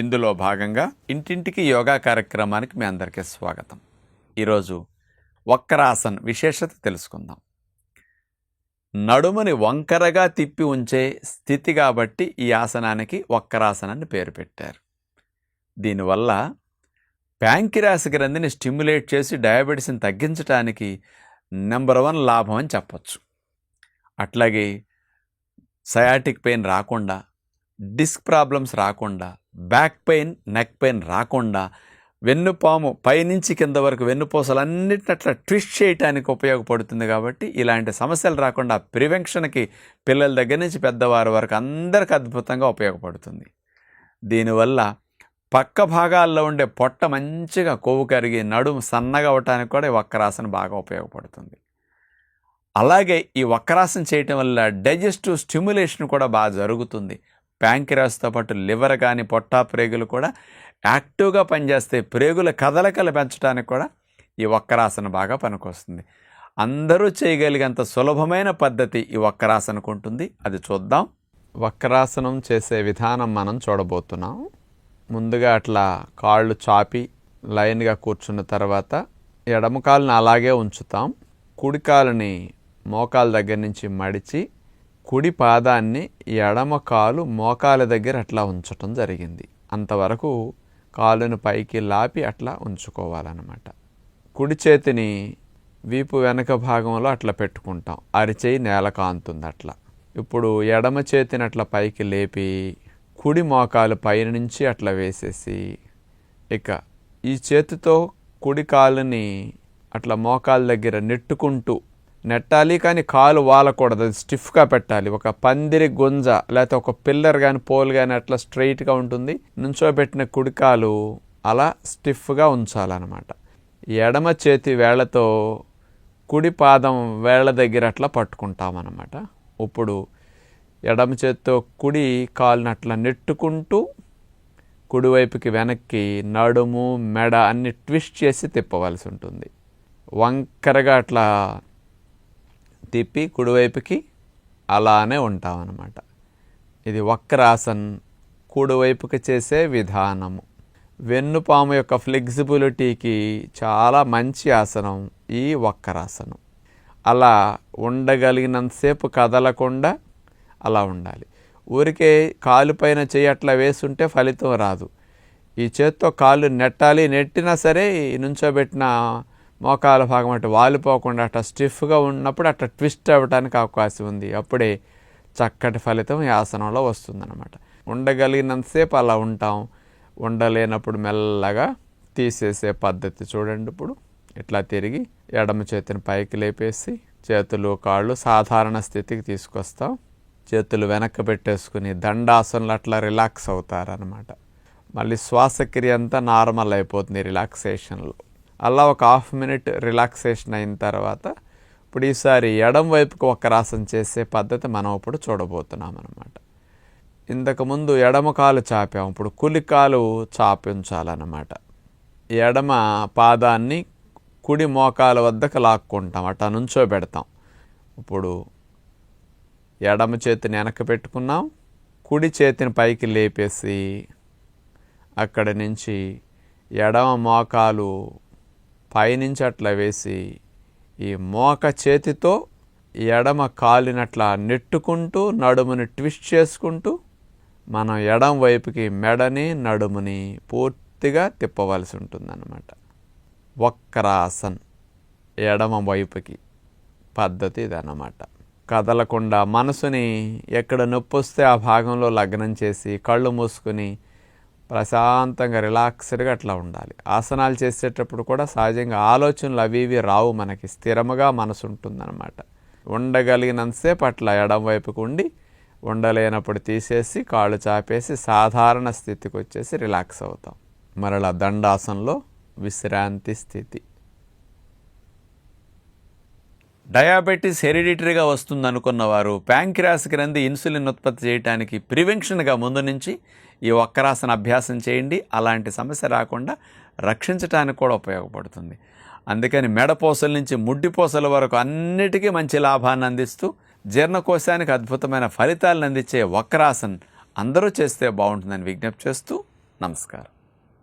ఇందులో భాగంగా ఇంటింటికి యోగా కార్యక్రమానికి మీ అందరికీ స్వాగతం. ఈరోజు వక్రాసన్ విశేషత తెలుసుకుందాం. నడుముని వంకరగా తిప్పి ఉంచే స్థితి కాబట్టి ఈ ఆసనానికి వక్రాసనాన్ని పేరు పెట్టారు. దీనివల్ల ప్యాంకిరాస్ గ్రంథిని స్టిమ్యులేట్ చేసి డయాబెటీస్ని తగ్గించడానికి నెంబర్ వన్ లాభం అని చెప్పొచ్చు. అట్లాగే సయాటిక్ పెయిన్ రాకుండా డిస్క్ ప్రాబ్లమ్స్ రాకుండా బ్యాక్ పెయిన్ నెక్ పెయిన్ రాకుండా వెన్నుపాము పైనుంచి కింద వరకు వెన్నుపూసలన్నిటిని అట్లా ట్విస్ట్ చేయడానికి ఉపయోగపడుతుంది కాబట్టి ఇలాంటి సమస్యలు రాకుండా ప్రివెన్షన్కి పిల్లల దగ్గర నుంచి పెద్దవారి వరకు అందరికి అద్భుతంగా ఉపయోగపడుతుంది. దీనివల్ల పక్క భాగాల్లో ఉండే పొట్ట మంచిగా కొవ్వు కరిగి నడుము సన్నగా అవటానికి కూడా ఈ వక్రాసన బాగా ఉపయోగపడుతుంది. అలాగే ఈ వక్రాసన చేయటం వల్ల డైజెస్టివ్ స్టిమ్యులేషన్ కూడా బాగా జరుగుతుంది. ప్యాంకిరాస్తో పాటు లివర్ కానీ పొట్టా ప్రేగులు కూడా యాక్టివ్గా పనిచేస్తే ప్రేగుల కదలికలు పెంచడానికి కూడా ఈ వక్రాసన బాగా పనికొస్తుంది. అందరూ చేయగలిగేంత సులభమైన పద్ధతి ఈ వక్రాసనకు ఉంటుంది. అది చూద్దాం. వక్రాసనం చేసే విధానం మనం చూడబోతున్నాం. ముందుగా అట్లా కాళ్ళు చాపి లైన్గా కూర్చున్న తర్వాత ఎడమ కాలుని అలాగే ఉంచుతాం. కుడి కాలుని మోకాల దగ్గర నుంచి మడిచి కుడి పాదాన్ని ఎడమ కాలు మోకాల దగ్గర అట్లా ఉంచటం జరిగింది. అంతవరకు కాలును పైకి లాపి అట్లా ఉంచుకోవాలన్నమాట. కుడి చేతిని వీపు వెనక భాగంలో అట్లా పెట్టుకుంటాం. అరిచేయి నేల కాంతుంది అట్లా. ఇప్పుడు ఎడమ చేతిని అట్లా పైకి లేపి కుడి మోకాలు పైనుంచి అట్లా వేసేసి ఇక ఈ చేతితో కుడి కాలుని అట్లా మోకాల దగ్గర నెట్టుకుంటూ నెట్టాలి కానీ కాలు వాలకూడదు అది స్టిఫ్గా పెట్టాలి. ఒక పందిరి గుంజ లేకపోతే ఒక పిల్లర్ కానీ పోల్ కానీ అట్లా స్ట్రైట్గా ఉంటుంది. నుంచోబెట్టిన కుడికాలు అలా స్టిఫ్గా ఉంచాలన్నమాట. ఎడమ చేతి వేళ్ళతో కుడి పాదం వేళ్ళ దగ్గర అట్లా పట్టుకుంటామన్నమాట. ఇప్పుడు ఎడమ చేత్తో కుడి కాలుని అట్లా నెట్టుకుంటూ కుడివైపుకి వెనక్కి నడుము మెడ అన్ని ట్విస్ట్ చేసి తిప్పవలసి ఉంటుంది. వంకరగా అట్లా తిప్పి కుడివైపుకి అలానే ఉంటామన్నమాట ఇది వక్రాసన్ కుడివైపుకి చేసే విధానము. వెన్నుపాము యొక్క ఫ్లెక్సిబిలిటీకి చాలా మంచి ఆసనం ఈ వక్రాసనం. అలా ఉండగలిగినంతసేపు కదలకుండా అలా ఉండాలి. ఊరికే కాలు పైన చేయి అట్లా వేసుంటే ఫలితం రాదు. ఈ చేత్తో కాళ్ళు నెట్టాలి నెట్టినా సరే నుంచోబెట్టిన మోకాల భాగం అటు వాలిపోకుండా అట్లా స్టిఫ్గా ఉన్నప్పుడు అట్లా ట్విస్ట్ అవ్వడానికి అవకాశం ఉంది. అప్పుడే చక్కటి ఫలితం ఈ ఆసనంలో వస్తుందన్నమాట. ఉండగలిగినంతసేపు అలా ఉంటాం. ఉండలేనప్పుడు మెల్లగా తీసేసే పద్ధతి చూడండి ఇప్పుడు. ఇట్లా తిరిగి ఎడమ చేతిని పైకి లేపేసి చేతులు కాళ్ళు సాధారణ స్థితికి తీసుకొస్తాం. చేతులు వెనక్కి పెట్టేసుకుని దండాసనలు అట్లా రిలాక్స్ అవుతారనమాట మళ్ళీ శ్వాసక్రియ అంతా నార్మల్ అయిపోతుంది రిలాక్సేషన్లో. అలా ఒక హాఫ్ మినిట్ రిలాక్సేషన్ అయిన తర్వాత ఇప్పుడు ఈసారి ఎడం వైపుకు ఒక రాసం చేసే పద్ధతి మనం ఇప్పుడు చూడబోతున్నాం అనమాట ఇంతకుముందు ఎడమ కాలు చాపాం ఇప్పుడు కులి కాలు చాపించాలన్నమాట ఎడమ పాదాన్ని కుడి మోకాల వద్దకు లాక్కుంటాం అట నుంచో పెడతాం ఇప్పుడు ఎడమ చేతిని వెనక పెట్టుకున్నాం కుడి చేతిని పైకి లేపేసి అక్కడి నుంచి ఎడమ మోకాలు పైనుంచి అట్లా వేసి ఈ మోక చేతితో ఎడమ కాలినట్లా నెట్టుకుంటూ నడుముని ట్విస్ట్ చేసుకుంటూ మనం ఎడం వైపుకి మెడని నడుముని పూర్తిగా తిప్పవలసి ఉంటుందన్నమాట. వక్రాసన్ ఎడమ వైపుకి పద్ధతి ఇదన్నమాట. కదలకుండా మనసుని ఎక్కడ నొప్పి వస్తే ఆ భాగంలో లగ్నం చేసి కళ్ళు మూసుకుని ప్రశాంతంగా రిలాక్స్డ్గా అట్లా ఉండాలి. ఆసనాలు చేసేటప్పుడు కూడా సహజంగా ఆలోచనలు అవి ఇవి రావు మనకి. స్థిరముగా మనసు ఉంటుందన్నమాట. ఉండగలిగినంతసేపు అట్లా ఎడం వైపుకు ఉండి ఉండలేనప్పుడు తీసేసి కాళ్ళు చాపేసి సాధారణ స్థితికి వచ్చేసి రిలాక్స్ అవుతాం. మరలా దండాసనంలో విశ్రాంతి స్థితి. డయాబెటీస్ హెరిడిటరీగా వస్తుంది అనుకున్న వారు ప్యాంక్రాస్ గ్రంథి ఇన్సులిన్ ఉత్పత్తి చేయడానికి ప్రివెన్షన్గా ముందు నుంచి ఈ వక్రాసన అభ్యాసం చేయండి. అలాంటి సమస్య రాకుండా రక్షించడానికి కూడా ఉపయోగపడుతుంది. అందుకని మెడపోసల నుంచి ముడ్డిపోసల వరకు అన్నిటికీ మంచి లాభాన్ని అందిస్తూ జీర్ణకోశానికి అద్భుతమైన ఫలితాలను అందించే వక్రాసన్ అందరూ చేస్తే బాగుంటుందని విజ్ఞప్తి చేస్తూ నమస్కారం.